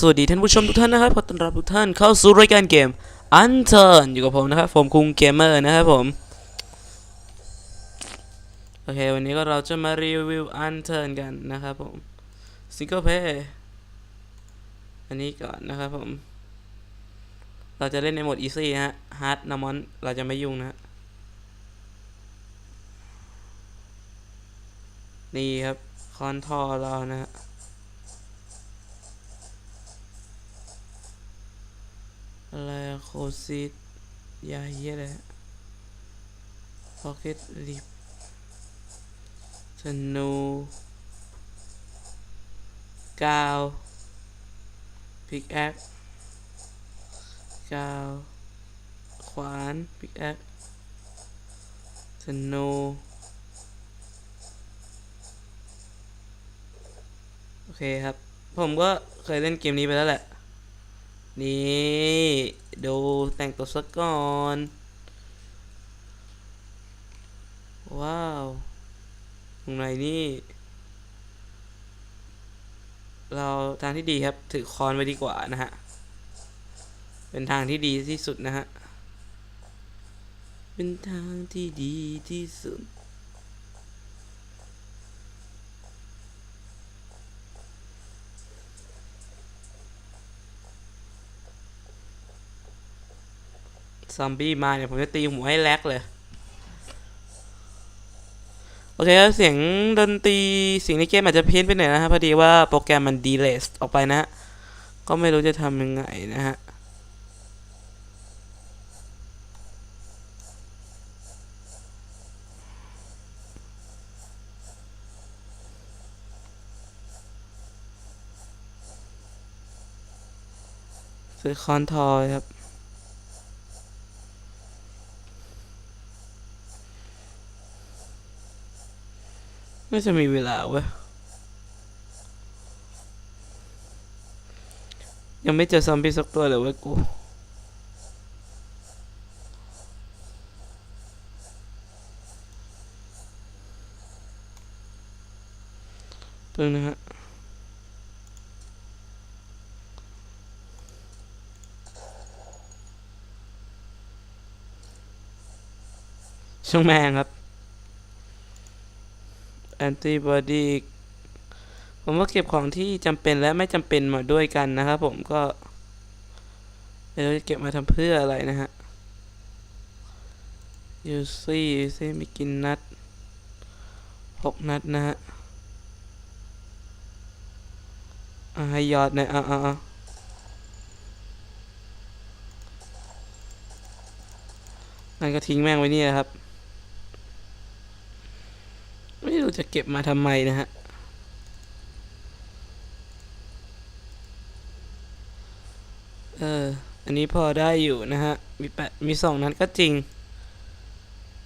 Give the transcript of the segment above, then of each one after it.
สวัสดีท่านผู้ชมทุกท่านนะครับขอต้อนรับทุกท่านเข้าสู่รายการเกมอันเท r ร์อยู่กับผมนะครับผมคุงเกมเมอร์นะครับผมโอเควันนี้ก็เราจะมารีวิวอันเท r ร์กันนะครับผมซิงเกิลเพย์อันนี้ก่อนนะครับผม เราจะเล่นในโหมด easy ฮะ hard นามอนเราจะไม่ยุ่งนะนี่ครับคอนทอรเรานะฮะ อะไรโคซิดยาเฮียอะไรพ็อกเก็ตลิปธนูกาวพิกแอคกาวขวานพิกแอคธนูโอเคครับ ผมก็เคยเล่นเกมนี้ไปแล้วแหละ นี่ดูแต่งตัวซะก่อน ว้าวตรงไหนนี่ เราทางที่ดีครับ ถือคอนไว้ดีกว่านะฮะ เป็นทางที่ดีที่สุดนะฮะ เป็นทางที่ดีที่สุด ซอมบี้มาเนี่ยผมจะตีหัวให้แลกเลย โอเคครับเสียงดนตรีเสียงในเกมอาจจะเพี้ยนไปหน่อยนะฮะพอดีว่าโปรแกรมมันดีเลย์ออกไปนะฮะก็ไม่รู้จะทำยังไงนะฮะซื้อคอนทอยครับ น่จะมีเวลาเว้ยยังไม่เจอซอมบี้สักตัวเลยเว้ยกูเพิ่งนะฮะช่างแมงครับ แอนติบอดีผมว่าเก็บของที่จำเป็นและไม่จำเป็นมาด้วยกันนะครับผมก็ไม่รู้จะเก็บมาทำเพื่ออะไรนะฮะยูซี่ยูซี่มีกินนัดหกนัดนะฮะให้ยอดหน่อยอ่าอ่าอ่างั้นก็ทิ้งแม่งไว้นี่นะครับ ไม่ รู้จะเก็บมาทำไมนะฮะ เออ อันนี้พอได้อยู่นะฮะ มีแปดมีสองนัดก็จริง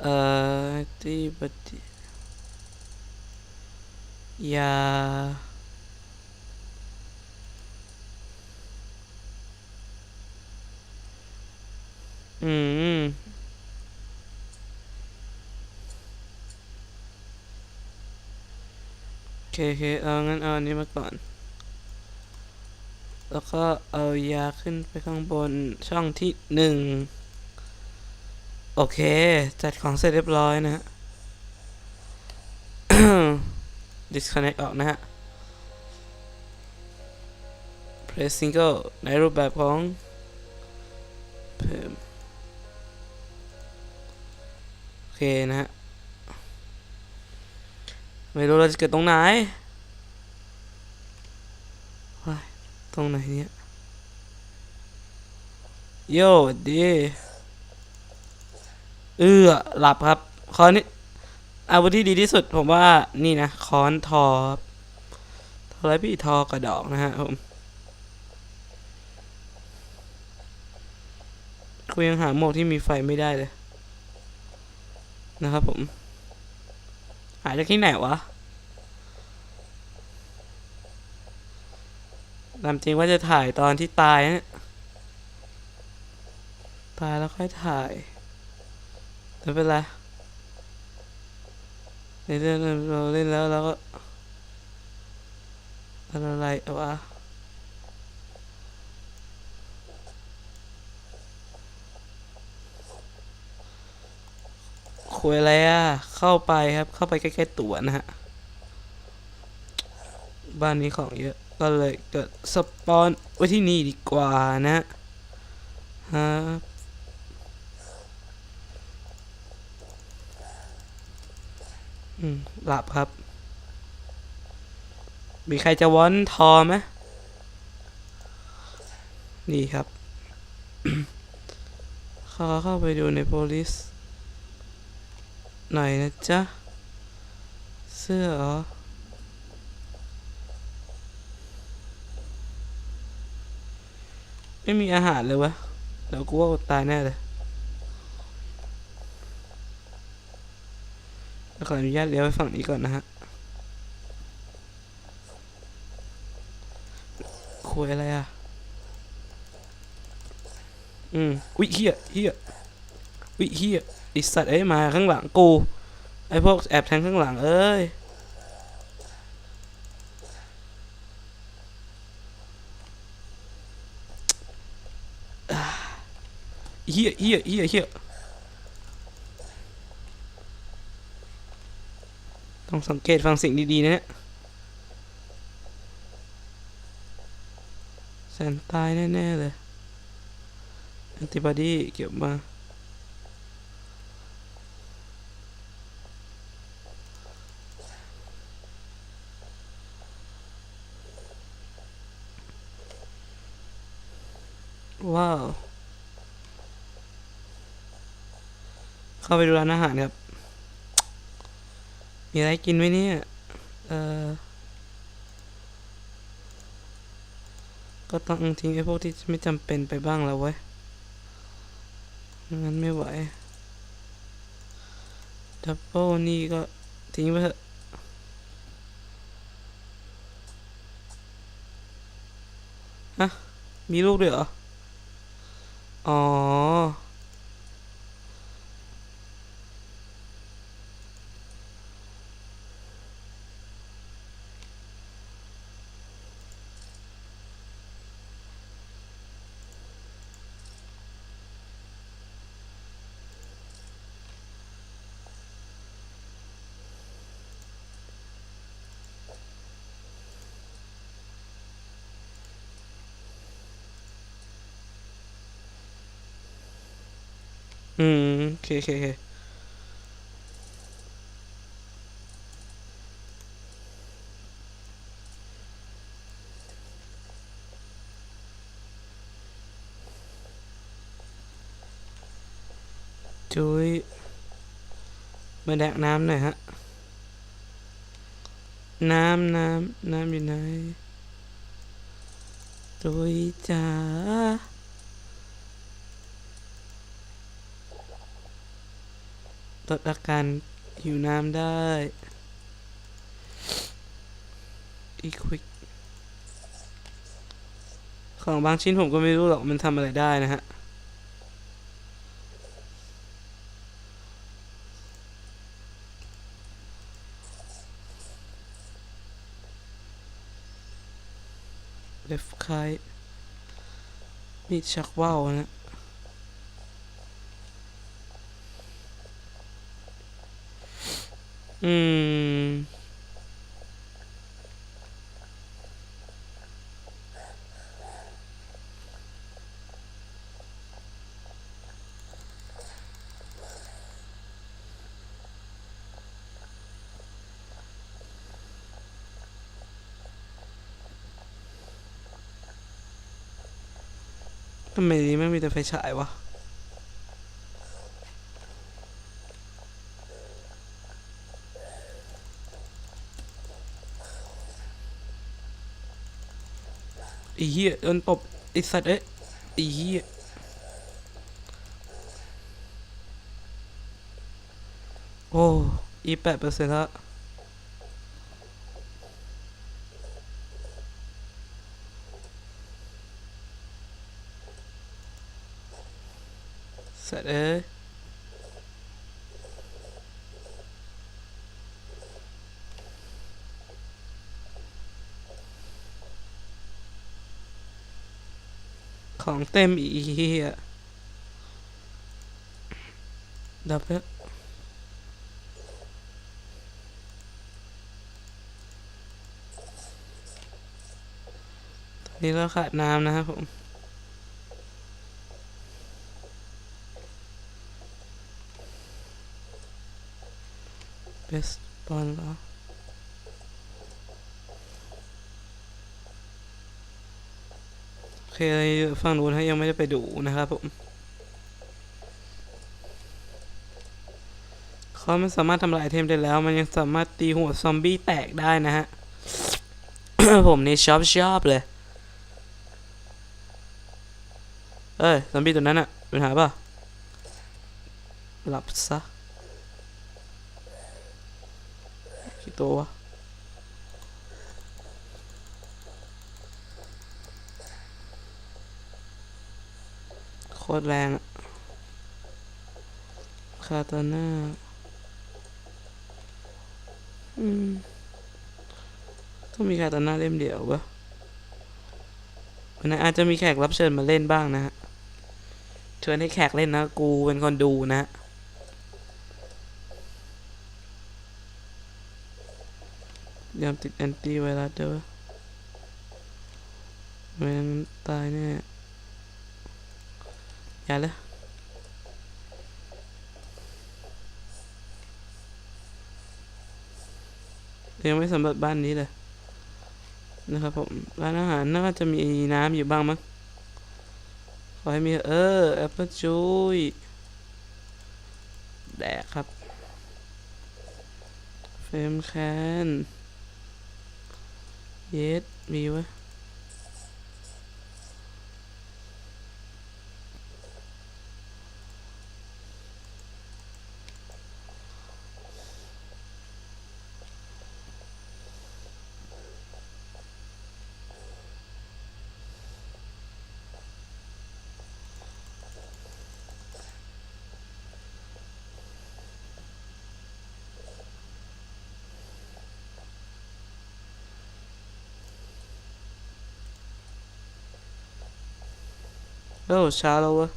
เอ่อที่ปฏิยาอืม โอ เคโอเคเอางั้นเอาอันนี้มาก่อน แล้วก็เอายาขึ้นไปข้างบนช่องที่หนึ่งโอเค จัดของเสร็จเรียบร้อยนะฮะ disconnect ออกนะฮะ press single ในรูปแบบของเพิ่มโอเคนะฮะ ไม่รู้เราจะเกิดตรงไหนตรงไหนเนี่ยโย่ดีเอื้อหลับครับคอนนี้อาวุธที่ดีที่สุดผมว่านี่นะค้อนทอครับทอไรพี่ทอกระดอกนะฮะผมกูยังหาโหมดที่มีไฟไม่ได้เลย นะครับผม หาจากที่ไหนวะ ตามจริงว่าจะถ่ายตอนที่ตายนะตายแล้วค่อยถ่ายไม่เป็นไรเล่นเราเล่นแล้วเราก็อะไรวะคุยอะไรอะ เข้าไปครับ เข้าไปใกล้ๆตั๋วนะฮะ บ้านนี้ของเยอะ ก็เลยเกิดสปอนไว้ที่นี่ดีกว่านะฮะอืมหลับครับ มีใครจะวอนทอไหมนี่ครับขอเข้าไปดูในโพลิสหน่อยนะจ๊ะ เสื้อเหรอ ไม่มีอาหารเลยวะเดี๋ยวกูว่าตายแน่เลยขออนุญาตเลี้ยวไปฝั่งนี้ก่อนนะฮะคุยอะไรอะ อืมอุ้ยเฮียเฮียอุ้ยเฮียไอสัตว์เอ้มาข้างหลังกู ไอพวกแอบแทงข้างหลังเอ้ย เฮียเฮียเฮียเฮียต้องสังเกตฟังเสียงดีๆนะเนี่ยแสนตายแน่ๆเลยแอนติบอดีเก็บมาว้าว เข้าไปดูร้านอาหารครับ มีอะไรกินไหมเนี่ย เออก็ต้องทิ้งไอ้พวกที่ไม่จำเป็นไปบ้างแล้วเว้ยไม่งั้นไม่ไหว ดับเบิลนี่ก็ทิ้งไปเถอะฮะ มีลูกด้วยเหรอ อ๋อ อืมโอเคโอเคโอเคจุ้ยมาแดกน้ำหน่อยฮะ น้ำน้ำน้ำอยู่ไหนจุ้ยจ๋า ลดอาการหิวน้ำได้ อีควิก ของบางชิ้นผมก็ไม่รู้หรอก มันทำอะไรได้นะฮะ เล็บคายมีดชักว่าวนะ อืมทำไมนี้ไม่มีแต่ไฟฉายวะไอ้เหี้ยโดนตบไอ้สัตว์เอ้ยไอ้เหี้ยโอ้อีแปดเปอร์เซ็นต์ละ เต็มอีเฮียดับเบิลนี้เราขาดน้ำนะครับผมเบสบอลแล้ว เคฝั่งนู้นให้ยังไม่ได้ไปดูนะครับผมเขาไม่สามารถทำลายไอเทมได้แล้ว มันยังสามารถตีหัวซอมบี้แตกได้นะฮะ ผมนี่ชอบชอบเลย เอ้ย ซอมบี้ตัวนั้นอะเป็นหาป่ะ หลับซะกี่ตัววะ โคตรแรงคาตาน่าอืมต้องมีคาตาน่าเล่มเดียวปะวันนั้นอาจจะมีแขกรับเชิญมาเล่นบ้างนะฮะชวนให้แขกเล่นนะ กูเป็นคนดูนะฮะยามติดแอนตี้ไวรัสเด้อไม่งั้นตายแน่ อย่าเลยยังไม่สำรวจบ้านนี้เลยนะครับผมร้านอาหารน่าจะมีน้ำอยู่บ้างมั้งขอให้มีเออแอปเปิลจุยแดกครับ เฟรมแคนเยสมีวะ อ้ช้าแล้ววะ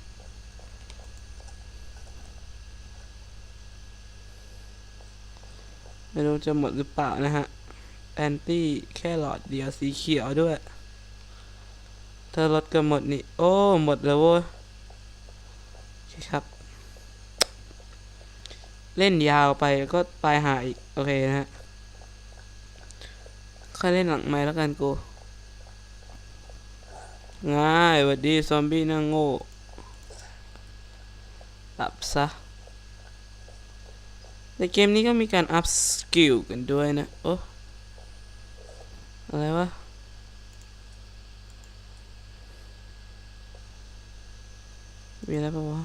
ไม่รู้จะหมดหรือเปล่านะฮะ แอนตี้แค่หลอดเดียวสีเขียวด้วย ถ้ารถก็หมดนี่ โอ้ หมดแล้วเว้ยโอเคครับ เล่นยาวไปก็ตายหาอีก โอเคนะฮะ ค่อยเล่นหลังไม้แล้วกันกู ง่ายวัดดีซอมบี้หน่าโง่หลับซะในเกมนี้ก็มีการอัพสกิลกันด้วยนะ โอ้ อะไรวะ มีอะไรปะวะ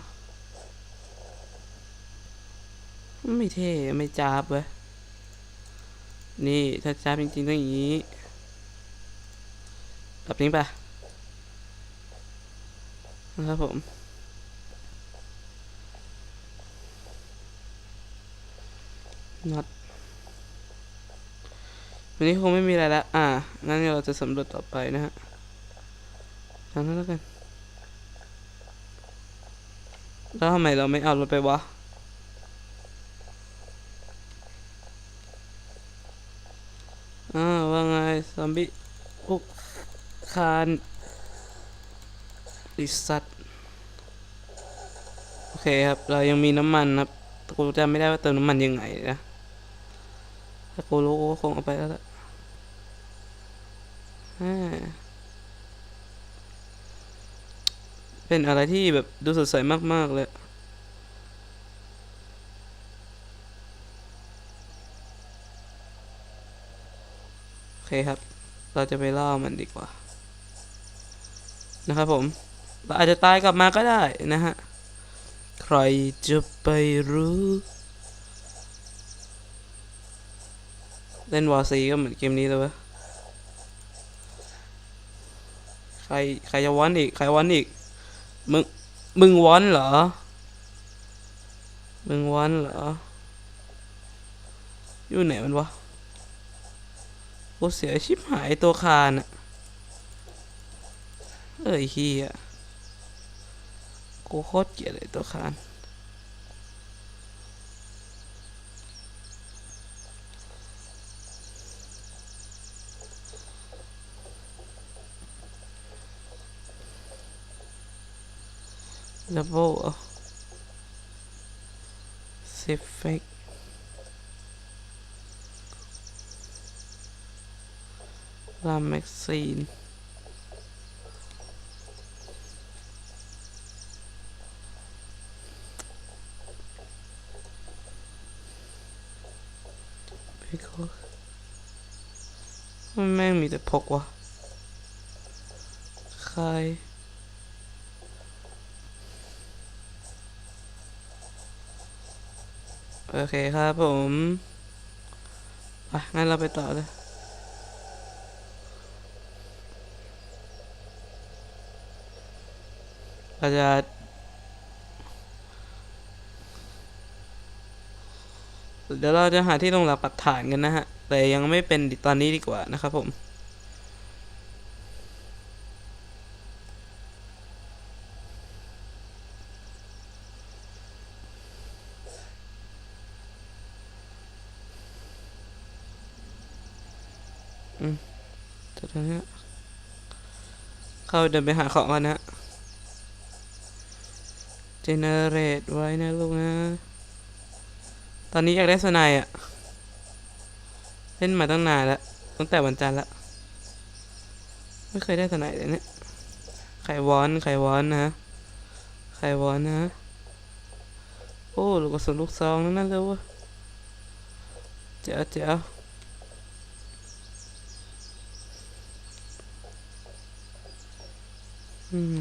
ไม่เท่ ไม่จ้าบเว้ย นี่ ถ้าจ้าบจริงๆต้องอย่างนี้แบบนี้ปะ นะครับผมน็อตวันนี้คงไม่มีอะไรแล้ว อ่า งั้นเราจะสำรวจต่อไปนะฮะทางนั้นแล้วกัน แล้วทำไมเราไม่เอารถไปวะ อ่า ว่าไง ซอมบี้อุกคาน ไอิสัตโอเคครับ เรายังมีน้ำมันครับกูจำไม่ได้ว่าเติมน้ำมันยังไงนะถ้ากูรู้กูก็คงเอาไปแล้วละเป็นอะไรที่แบบดูสดใสมาก ๆ เลยโอเคครับ เราจะไปล่ามันดีกว่า นะครับผม เราอาจจะตายกลับมาก็ได้นะฮะ ใครจะไปรู้ เล่นวอซีก็เหมือนเกมนี้เลยวะใครใครจะวอนอีก ใครวอนอีก มึง มึงวอนเหรอ มึงวอนเหรอ อยู่ไหนมันวะกูเสียชิบหายตัวคานอะเอ้ยเฮีย กูโคตรเกลียดเลยตัวคานดับเบิลสิบเฟกลาแม็กซีน พี่ก็มันแม่งมีแต่พกวะใครโอเคครับผมไปงั้นเราไปต่อเลยเราจะ เดี๋ยวเราจะหาที่ลงหลักปักฐานกันนะฮะ แต่ยังไม่เป็นตอนนี้ดีกว่านะครับผมอืมตอนนี้เข้าเดินไปหาของกันนะ generate ไว้นะลูกนะ ตอนนี้อยากได้สไนด์อะเล่นมาตั้งนานแล้วตั้งแต่วันจันทร์ละไม่เคยได้สไนด์เลยเนี่ยไขวอนไขวอนนะไขวอนนะโอ้ลูกกระสุนลูกซองนั่นนั่นเลยวะเจ๋วเจ๋วอืม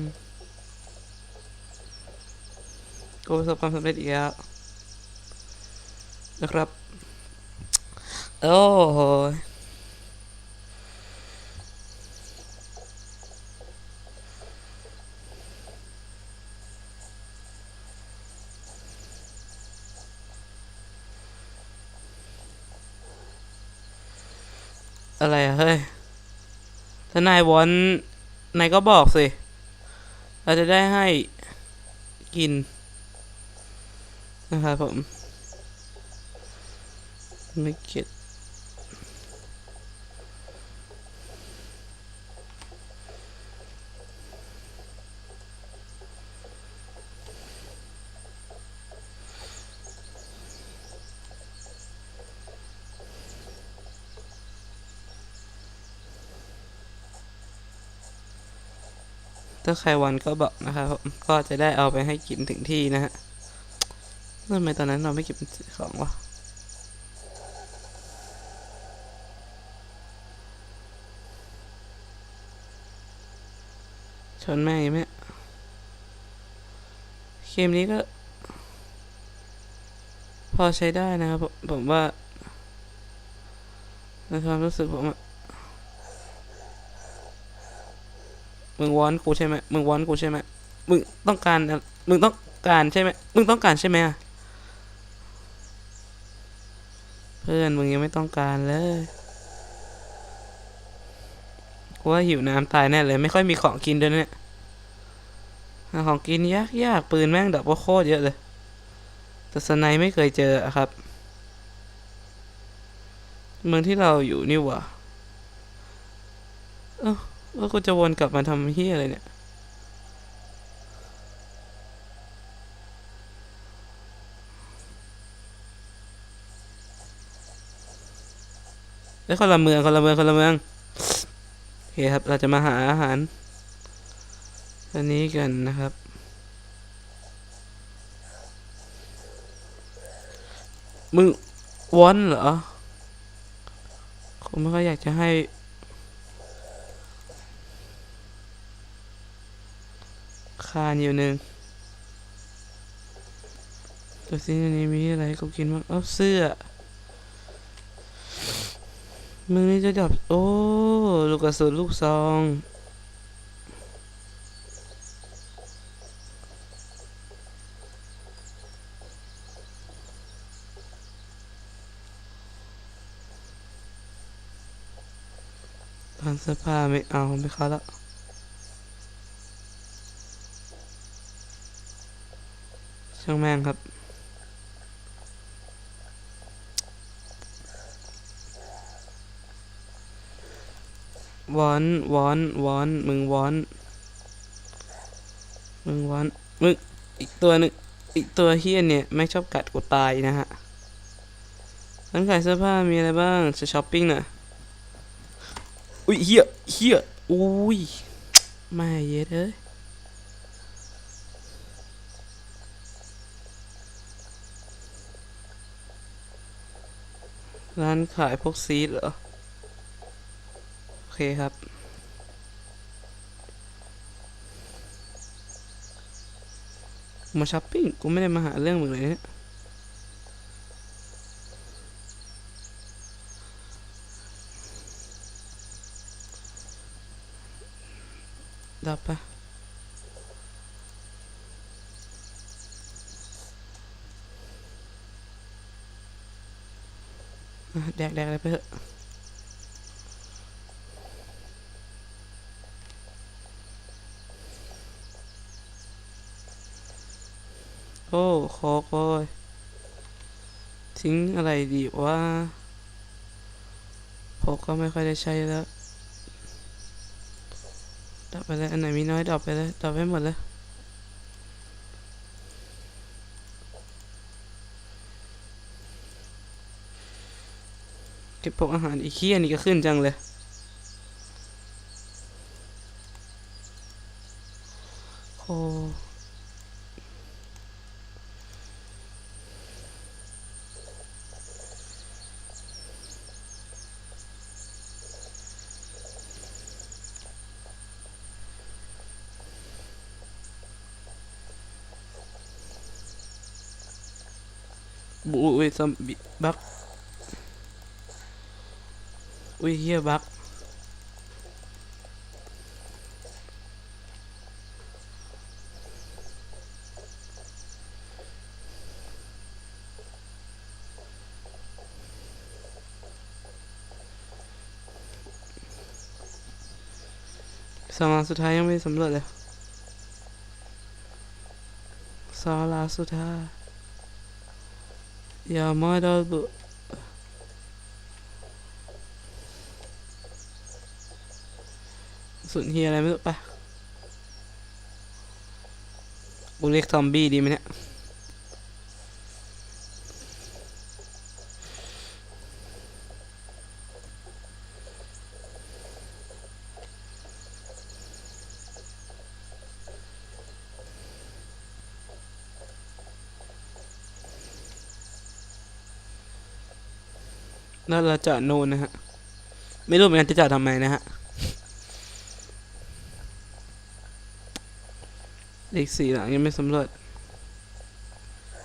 กูประสบความสำเร็จอีกแล้ว นะครับ โอ้โหอะไรเฮ้ย ถ้านายวอนนายก็บอกสิ เราจะได้ให้กิน นะครับผม ไม่เก็ตถ้าใครวันก็บอกนะครับก็จะได้เอาไปให้กินถึงที่นะฮะทำไมตอนนั้นเราไม่เก็บของวะ ชนแม่งอีกไหมเกมนี้ก็ พอใช้ได้นะครับผมผมว่าในความรู้สึกผมอะมึงวอนกูใช่ไหมมึงวอนกูใช่ไหมมึงต้องการ มึงต้องการใช่ไหมมึงต้องการใช่ไหมเพื่อนมึงยังไม่ต้องการเลย กูว่าหิวน้ำตายแน่เลย ไม่ค่อยมีของกินด้วยเนี่ยของกินยากยากปืนแม่งดับว่าโคตรเยอะเลย แต่สไนไม่เคยเจอครับ เมืองที่เราอยู่นี่ว่าเอ้าว่ากูจะวนกลับมาทำเฮียอะไรเนี่ยได้คนละเมืองคนละเมืองคนละเมือง คครับ เราจะมาหาอาหาร อันนี้กันนะครับ มึงวอนเหรอผมไม่ค่อยอยากจะให้ คานอยู่หนึ่งตัวซิอันนี้มีอะไรให้กูกินบ้างเอ้าเสื้อ มึงนี่จะดับ โอ้ ลูกกระสุนลูกซอง ตอนเสื้อผ้าไม่เอาไม่เข้าล้วช่างแม่งครับ วอนวอนวอนมึงวอนมึงวอนมึงอีกตัวหนึงอีกตัวเฮียเนี่ยไม่ชอบกัดกูตายนะฮะร้านขายเสื้อผ้ามีอะไรบ้างจะช้อปปิ้งน่อยอุ้ยเฮียเฮียอุ้ยม่เย็ดเอ้ยร้านขายพวกซีดเหรอ เคครับ มาช้อปปิ้ง กูไม่ได้มาหาเรื่องมึงเลยเนี่ยดับปะแดกแดกอะไรไปเถอะ โอ้โคกโอ้ยทิ้งอะไรดีว่าพกก็ไม่ค่อยได้ใช้แล้วดับไปเลยอันไหนมีน้อยดับไปเลยดับไปหมดเลยเก็บพวกอาหารอีกขี้อันนี้ก็ขึ้นจังเลย โอ้ บุ้ยซอมบี้บักอุ้ยเฮียบักสมาสุดท้ายยังไม่สำเรวจเลยสาลาสุดท้าย อย่ามาดอลบุสุดเฮียอะไรไม่รู้ปะกูเรียกซอมบี้ดีไหมเนี่ย แล้วเราจะโน่นนะฮะ ไม่รู้เหมือนกันจะจอดทำไมนะฮะ เลขสี่หลังยังไม่สำรวจ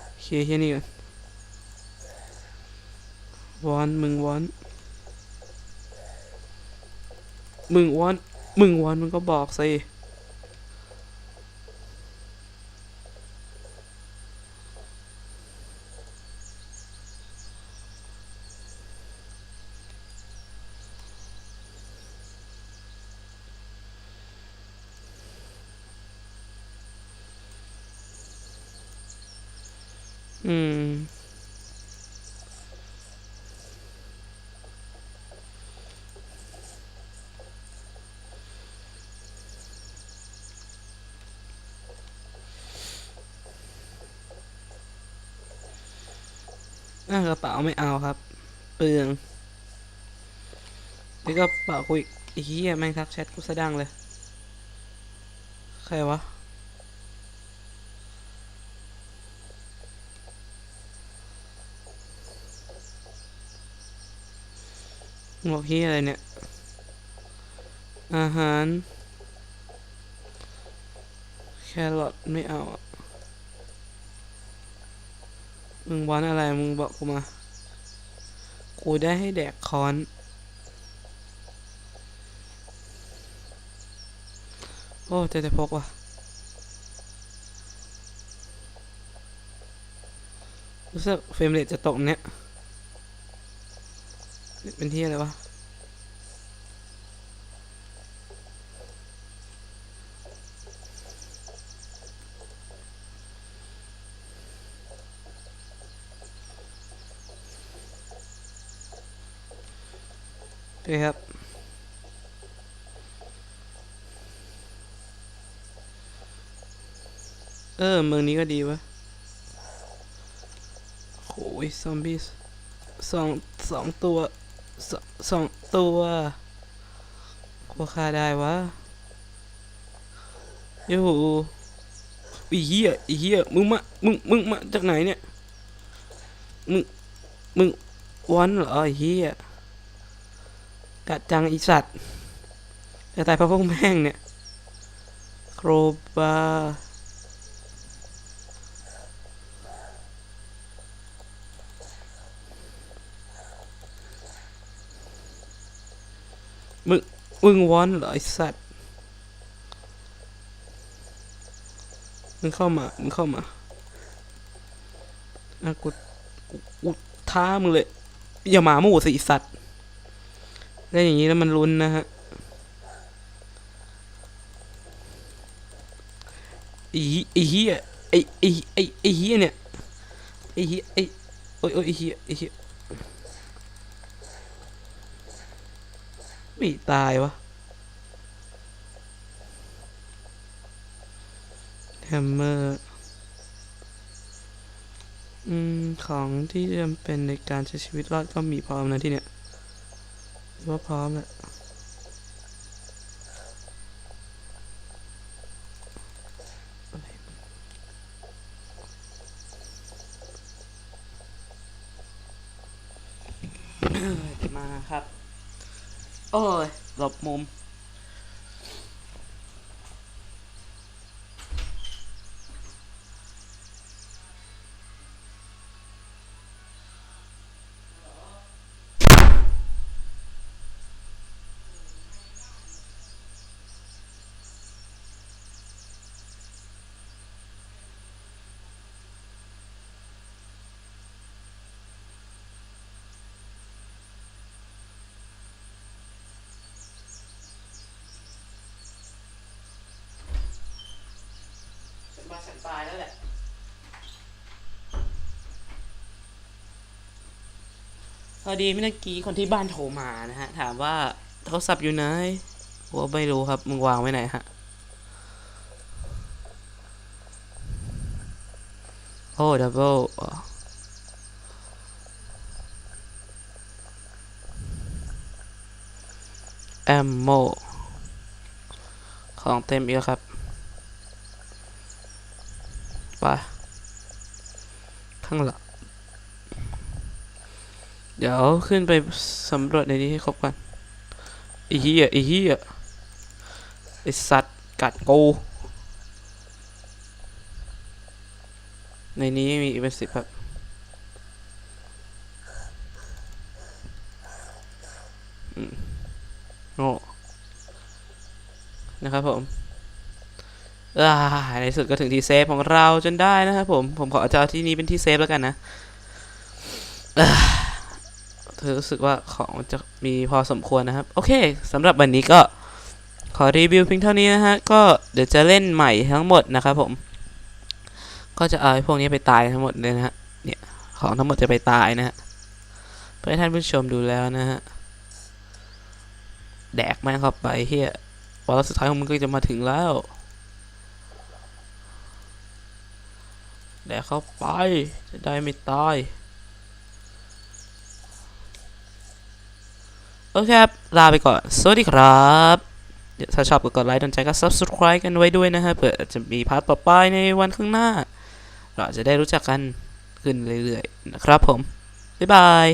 โอเคแค่นี้ก่อนวอนมึงวอนมึงวอนมึงวอนมึงก็บอกสิอืม อะกระเป๋าไม่เอาครับ เปลืองนี่ก็เป๋าคุยอีกเหี้ยแม่งทักแชทกูสะดังเลย ใครวะบอกเฮียอะไรเนี่ย อาหาร แครอทไม่เอาอะ มึงวอนอะไรมึงบอกกูมา กูได้ให้แดกค้อน โอ้แต่จะพกว่ะรู้สึกเฟรมเรทจะตกเนี่ย เป็นที่อะไรวะ โอเครับ เออ เมืองนี้ก็ดีวะโอ้ยซอมบี้สองสองตัวสองสองตัวกลัวฆ่าได้วะโยูอีเหี้ยอีเหี้ยมึงมา มึง มึงมาจากไหนเนี่ย มึง มึงวันเหรอไอ้เหี้ย กัดจังอีสัตว์จะตายเพราะพวกแม่งเนี่ย โครบามึงมึงวอนเหรอไอสัตว์ มึงเข้ามา มึงเข้ามาอะกูกูกูท้ามึงเลย อย่าหมาหมู่สิไอ้สัตว์ เล่นอย่างนี้แล้วมันลุ้นนะฮะไอีไอเฮียไอ้ไอ้ไอ้ไอเฮียเนี่ยไอเฮียไอโอ้ยโอ้ยไอเฮียไอเฮียไม่ตายวะแฮมเมอร์อืมของที่จำเป็นในการใช้ชีวิตรอดก็มีพร้อมนะที่เนี้ย ว่าพร้อมแหละอะไรมันมาครับ โอ้ยหลบมุม แล้วแหละพอดีเมื่อกี้คนที่บ้านโทรมานะฮะ ถามว่าโทรศัพท์อยู่ไหนผมว่าไม่รู้ครับ มึงวางไว้ไหนฮะ โอ้ดับเบิลแอมโม ของเต็มอีกครับ ไปข้างหลัง เดี๋ยวขึ้นไปสำรวจในนี้ให้ครบก่อนไอ้เหี้ยไอ้เหี้ยไอ้สัตว์กัดกูในนี้มีอีกเป็นสิบครับอืมโง่นะครับผม ในสุดก็ถึงที่เซฟของเราจนได้นะครับผม ผมขอจะเอาที่นี้เป็นที่เซฟแล้วกันนะอ่าเธอรู้สึกว่าของจะมีพอสมควรนะครับ โอเคสำหรับวันนี้ก็ขอรีวิวเพียงเท่านี้นะฮะ ก็เดี๋ยวจะเล่นใหม่ทั้งหมดนะครับผม ก็จะเอาไอ้พวกนี้ไปตายทั้งหมดเลยนะฮะ เนี่ยของทั้งหมดจะไปตายนะฮะเพื่อให้ท่านผู้ชมดูแล้วนะฮะ แดกแม่งเข้าไปเฮียวาระสุดท้ายของมึงก็จะมาถึงแล้ว แดกเข้าไป จะได้ไม่ตาย โอเคครับ ลาไปก่อน สวัสดีครับ ถ้าชอบก็กดไลค์ดนใจก็ subscribe กันไว้ด้วยนะฮะเผื่อจะมีพาร์ทต่อไปในวันข้างหน้า เราจะได้รู้จักกันขึ้นเรื่อยๆ นะครับผม บ๊ายบาย